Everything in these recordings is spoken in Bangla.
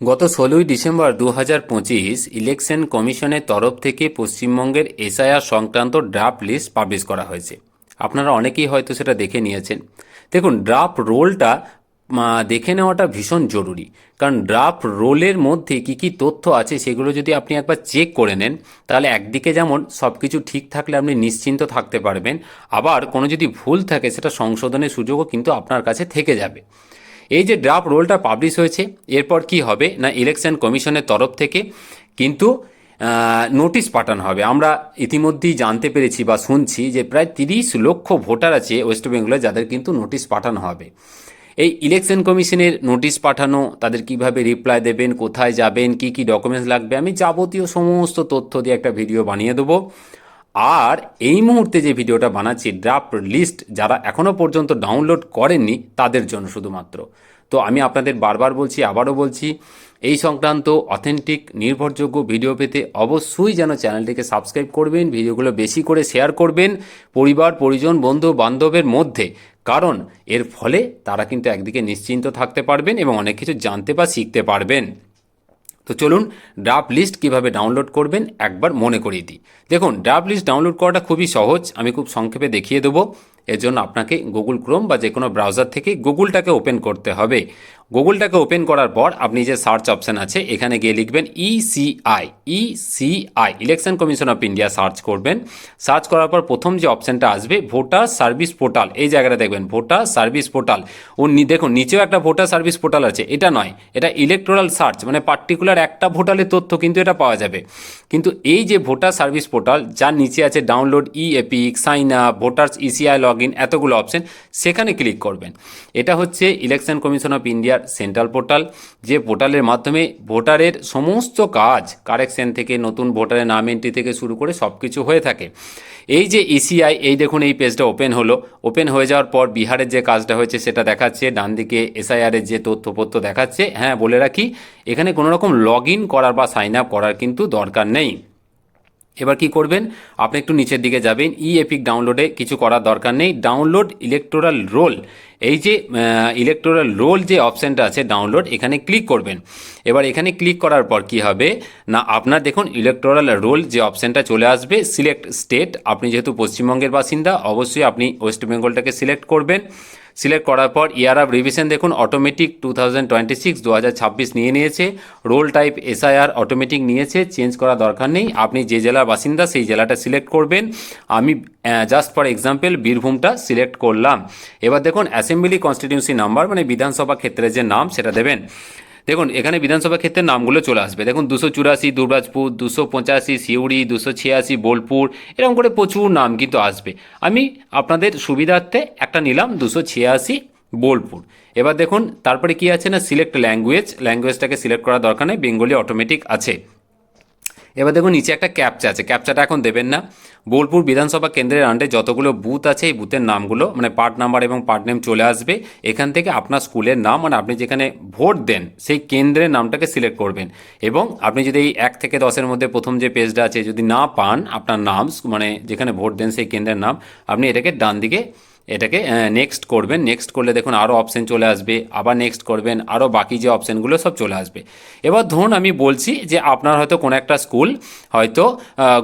গত ষোলোই ডিসেম্বর দু হাজার পঁচিশ ইলেকশন কমিশনের তরফ থেকে পশ্চিমবঙ্গের এসআইআর সংক্রান্ত ড্রাফট লিস্ট পাবলিশ করা হয়েছে। আপনারা অনেকেই হয়তো সেটা দেখে নিয়েছেন। দেখুন, ড্রাফট রোলটা দেখে নেওয়াটা ভীষণ জরুরি। কারণ ড্রাফট রোলের মধ্যে কি কি তথ্য আছে সেগুলো যদি আপনি একবার চেক করে নেন, তাহলে একদিকে যেমন সব কিছু ঠিক থাকলে আপনি নিশ্চিন্ত থাকতে পারবেন, আবার কোনো যদি ভুল থাকে সেটা সংশোধনের সুযোগও কিন্তু আপনার কাছে থেকে যাবে। এই যে ড্রাফট রোলটা পাবলিশ হয়েছে, এরপর কি হবে না ইলেকশন কমিশনের তরফ থেকে কিন্তু নোটিশ পাঠানো হবে। আমরা ইতিমধ্যেই জানতে পেরেছি বা শুনছি যে প্রায় তিরিশ লক্ষ ভোটার আছে ওয়েস্ট বেঙ্গলে যাদের কিন্তু নোটিশ পাঠানো হবে। এই ইলেকশন কমিশনের নোটিশ পাঠানো, তাদের কীভাবে রিপ্লাই দেবেন, কোথায় যাবেন, কি কি ডকুমেন্টস লাগবে, আমি যাবতীয় সমস্ত তথ্য দিয়ে একটা ভিডিও বানিয়ে দেবো। আর এই মুহূর্তে যে ভিডিওটা বানাচ্ছি ড্রাফট লিস্ট যারা এখনও পর্যন্ত ডাউনলোড করেননি, তাদের জন্য শুধুমাত্র। তো আমি আপনাদের বারবার বলছি, আবারও বলছি, এই সংক্রান্ত অথেন্টিক নির্ভরযোগ্য ভিডিও পেতে অবশ্যই যেন চ্যানেলটিকে সাবস্ক্রাইব করবেন, ভিডিওগুলো বেশি করে শেয়ার করবেন পরিবার, পরিজন, বন্ধু, বান্ধবের মধ্যে। কারণ এর ফলে তারা কিন্তু একদিকে নিশ্চিন্ত থাকতে পারবেন এবং অনেক কিছু জানতে বা শিখতে পারবেন। তো চলুন ড্রাফট লিস্ট কীভাবে ডাউনলোড করবেন একবার মনে করিয়ে দিই। দেখুন ড্রাফট লিস্ট ডাউনলোড করাটা খুবই সহজ, আমি খুব সংক্ষেপে দেখিয়ে দেবো। এর জন্য আপনাকে গুগল ক্রোম বা যে কোনো ব্রাউজার থেকে গুগলটাকে ওপেন করতে হবে। গুগলটাকে ওপেন করার পর আপনি যে সার্চ অপশান আছে, এখানে গিয়ে লিখবেন ECI ECI election commission of India search করবেন। সার্চ করার পর প্রথম যে অপশানটা আসবে, ভোটার সার্ভিস পোর্টাল, এই জায়গাটা দেখবেন, ভোটার সার্ভিস পোর্টাল। ও দেখুন, নিচেও একটা ভোটার সার্ভিস পোর্টাল আছে, এটা নয়, এটা ইলেকট্রাল সার্চ মানে পার্টিকুলার একটা ভোটারের তথ্য কিন্তু এটা পাওয়া যাবে। কিন্তু এই যে ভোটার সার্ভিস পোর্টাল, যার নিচে আছে download e EPIC sign up voters ECI log in এতগুলো অপশন সেখানে ক্লিক করবেন। এটা হচ্ছে ইলেকশন কমিশন অফ ইন্ডিয়ার সেন্ট্রাল পোর্টাল, যে পোর্টালের মাধ্যমে ভোটারের সমস্ত কাজ, কারেকশন থেকে নতুন ভোটারের নাম এন্ট্রি থেকে শুরু করে সব কিছু হয়ে থাকে। এই যে ইসিআই এই দেখুন এই পেজটা ওপেন হলো। ওপেন হয়ে যাওয়ার পর বিহারের যে কাজটা হয়েছে সেটা দেখাচ্ছে ডান দিকে এসআইআরের যে তথ্যপত্র দেখাচ্ছে। হ্যাঁ বলে রাখি, এখানে কোনো রকম লগ ইন করার বা সাইন আপ করার কিন্তু দরকার নেই। এবার কি করবেন? আপনি একটু নিচের দিকে যাবেন। ই এপিক ডাউনলোডে কিছু করার দরকার নেই। ডাউনলোড ইলেকটোরাল রোল এই যে ইলেকটোরাল রোল যে অপশানটা আছে ডাউনলোড এখানে ক্লিক করবেন। এবার এখানে ক্লিক করার পর কি হবে? না, আপনার দেখুন ইলেকটোরাল রোল যে অপশানটা চলে আসবে সিলেক্ট স্টেট আপনি যেহেতু পশ্চিমবঙ্গের বাসিন্দা, অবশ্যই আপনি ওয়েস্ট বেঙ্গলটাকে সিলেক্ট করবেন। সিলেক্ট করার পর ইয়ার অফ রিভিশন দেখুন automatic two thousand twenty six দু হাজার ছাব্বিশ নিয়ে নিয়েছে। রোল টাইপ এসআইআর অটোমেটিক নিয়েছে চেঞ্জ করা দরকার নেই। আপনি যে জেলার বাসিন্দা, সেই জেলাটা সিলেক্ট করবেন। আমি জাস্ট ফর এক্সাম্পল বীরভূমটা সিলেক্ট করলাম। এবার দেখুন অ্যাসেম্বলি কনস্টিটিউন্সি নাম্বার মানে বিধানসভা ক্ষেত্রে যে নাম, সেটা দেবেন। দেখুন, এখানে বিধানসভা ক্ষেত্রের নামগুলো চলে আসবে। দেখুন, দুশো চুরাশি, দুর্গাজপুর, দুশো পঁচাশি, সিউড়ি, দুশো ছিয়াশি, বোলপুর, এরকম করে প্রচুর নাম কিন্তু আসবে। আমি আপনাদের সুবিধার্থে একটা নিলাম, দুশো ছিয়াশি, বোলপুর। এবার দেখুন, তারপরে কি আছে না সিলেক্ট ল্যাঙ্গুয়েজ ল্যাঙ্গুয়েজটাকে সিলেক্ট করার দরকার নেই বেঙ্গলি অটোমেটিক আছে। এবার দেখুন, নিচে একটা ক্যাপচা আছে। ক্যাপচাটা এখন দেবেন না। বোলপুর বিধানসভা কেন্দ্রের আন্ডে যতগুলো বুথ আছে, এই বুথের নামগুলো মানে পার্ট নাম্বার এবং পার্ট নেম চলে আসবে। এখান থেকে আপনার স্কুলের নাম মানে আপনি যেখানে ভোট দেন, সেই কেন্দ্রের নামটাকে সিলেক্ট করবেন। এবং আপনি যদি এই এক থেকে দশের মধ্যে প্রথম যে পেজটা আছে, যদি না পান আপনার নাম মানে যেখানে ভোট দেন সেই কেন্দ্রের নাম, আপনি এটাকে ডান দিকে এটাকে নেক্সট করবেন। নেক্সট করলে দেখুন আরও অপশান চলে আসবে, আবার নেক্সট করবেন আরও বাকি যে অপশানগুলো সব চলে আসবে। এবার ধরুন আমি বলছি যে আপনার হয়তো কোনো একটা স্কুল হয়তো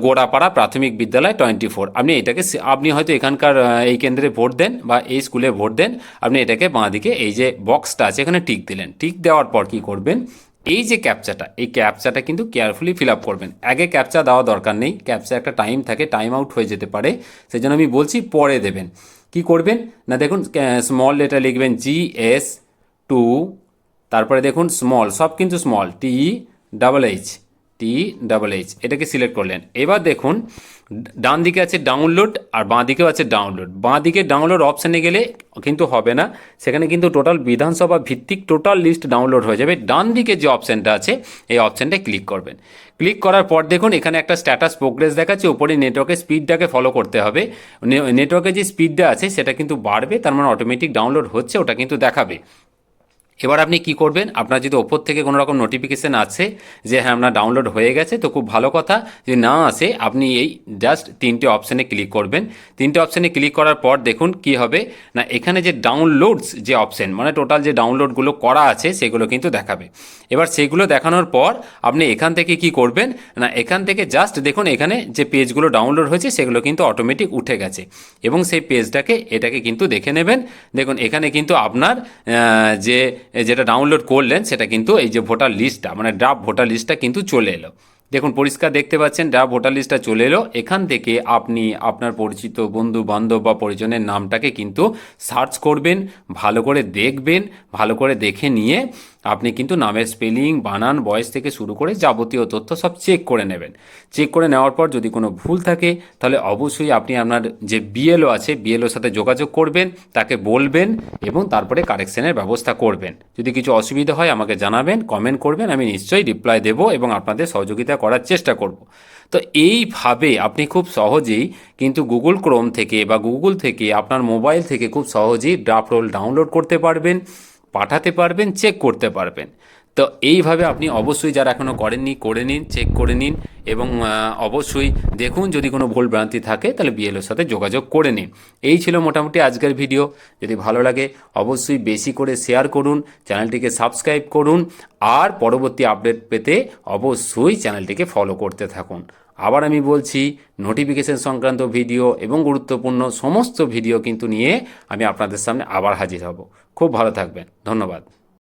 গোড়াপাড়া প্রাথমিক বিদ্যালয় টোয়েন্টি ফোর আপনি এটাকে আপনি হয়তো এখানকার এই কেন্দ্রে ভোট দেন বা এই স্কুলে ভোট দেন, আপনি এটাকে বাঁদিকে এই যে বক্সটা আছে এখানে টিক দিলেন। টিক দেওয়ার পর কী করবেন? এই যে ক্যাপচাটা এই ক্যাপচাটা কিন্তু কেয়ারফুলি ফিল আপ করবেন। আগে ক্যাপচা দেওয়া দরকার নেই। ক্যাপচা একটা টাইম থাকে টাইম আউট হয়ে যেতে পারে। সেই জন্য আমি বলছি পরে দেবেন। কি করবেন? না দেখুন স্মল লেটার লিখবেন জি এস টু তারপরে দেখুন স্মল সব কিন্তু small T double H T double H এটাকে সিলেক্ট করলেন। এবার দেখুন, ডান দিকে আছে ডাউনলোড আর বাঁ দিকেও আছে ডাউনলোড বাঁ দিকে ডাউনলোড অপশানে গেলে কিন্তু হবে না। সেখানে কিন্তু টোটাল বিধানসভা ভিত্তিক টোটাল লিস্ট ডাউনলোড হয়ে যাবে। ডান দিকে যে অপশানটা আছে, এই অপশানটা ক্লিক করবেন। ক্লিক করার পর দেখুন, এখানে একটা স্ট্যাটাস প্রোগ্রেস দেখাচ্ছে। ওপরে নেটওয়ার্কের স্পিডটাকে ফলো করতে হবে। নেটওয়ার্কের যে স্পিডটা আছে, সেটা কিন্তু বাড়বে, তার মানে অটোমেটিক ডাউনলোড হচ্ছে, ওটা কিন্তু দেখাবে। এবার আপনি কি করবেন? আপনার যদি ওপর থেকে কোনো রকম নোটিফিকেশান আছে যে হ্যাঁ আপনার ডাউনলোড হয়ে গেছে, তো খুব ভালো কথা। যদি না আসে, আপনি এই জাস্ট তিনটে অপশানে ক্লিক করবেন। তিনটে অপশানে ক্লিক করার পর দেখুন কি হবে। না, এখানে যে ডাউনলোডস যে অপশান মানে টোটাল যে ডাউনলোডগুলো করা আছে, সেগুলো কিন্তু দেখাবে। এবার সেগুলো দেখানোর পর আপনি এখান থেকে কি করবেন? না, এখান থেকে জাস্ট দেখুন, এখানে যে পেজগুলো ডাউনলোড হয়েছে, সেগুলো কিন্তু অটোমেটিক উঠে গেছে। এবং সেই পেজটাকে এটাকে কিন্তু দেখে নেবেন। দেখুন, এখানে কিন্তু আপনার যে যেটা ডাউনলোড করলেন, সেটা কিন্তু এই যে ভোটার লিস্টটা মানে ড্রাফট ভোটার লিস্টটা কিন্তু চলে এলো। দেখুন, পরিষ্কার দেখতে পাচ্ছেন ড্রাফট ভোটার লিস্টটা চলে এলো, এখান থেকে আপনি আপনার পরিচিত বন্ধু, বান্ধব বা পরিজনের নামটাকে কিন্তু সার্চ করবেন, ভালো করে দেখবেন, ভালো করে দেখে নিয়ে আপনি কিন্তু নামের স্পেলিং, বানান, বয়স থেকে শুরু করে যাবতীয় তথ্য সব চেক করে নেবেন। চেক করে নেওয়ার পর যদি কোনো ভুল থাকে, তাহলে অবশ্যই আপনি আপনার যে বিএলও আছে, বিএলওর সাথে যোগাযোগ করবেন, তাকে বলবেন এবং তারপরে কারেকশনের ব্যবস্থা করবেন। যদি কিছু অসুবিধা হয় আমাকে জানাবেন, কমেন্ট করবেন, আমি নিশ্চয়ই রিপ্লাই দেব এবং আপনাদের সহযোগিতা করার চেষ্টা করব। তো এইভাবে আপনি খুব সহজেই কিন্তু গুগল ক্রোম থেকে বা গুগল থেকে আপনার মোবাইল থেকে খুব সহজেই ড্রাফট রোল ডাউনলোড করতে পারবেন, পাঠাতে পারবেন চেক করতে পারবেন। তো এইভাবে আপনি অবশ্যই যারা এখনও করেননি, করে নিন চেক করে নিন এবং অবশ্যই দেখুন যদি কোনো ভুল ভ্রান্তি থাকে তাহলে বিএলওর সাথে যোগাযোগ করে নিন। এই ছিল মোটামুটি আজকের ভিডিও। যদি ভালো লাগে অবশ্যই বেশি করে শেয়ার করুন, চ্যানেলটিকে সাবস্ক্রাইব করুন আর পরবর্তী আপডেট পেতে অবশ্যই চ্যানেলটিকে ফলো করতে থাকুন। আবার আমি বলছি নোটিফিকেশন সংক্রান্ত ভিডিও এবং গুরুত্বপূর্ণ সমস্ত ভিডিও কিন্তু নিয়ে আমি আপনাদের সামনে আবার হাজির হব। খুব ভালো থাকবেন। ধন্যবাদ।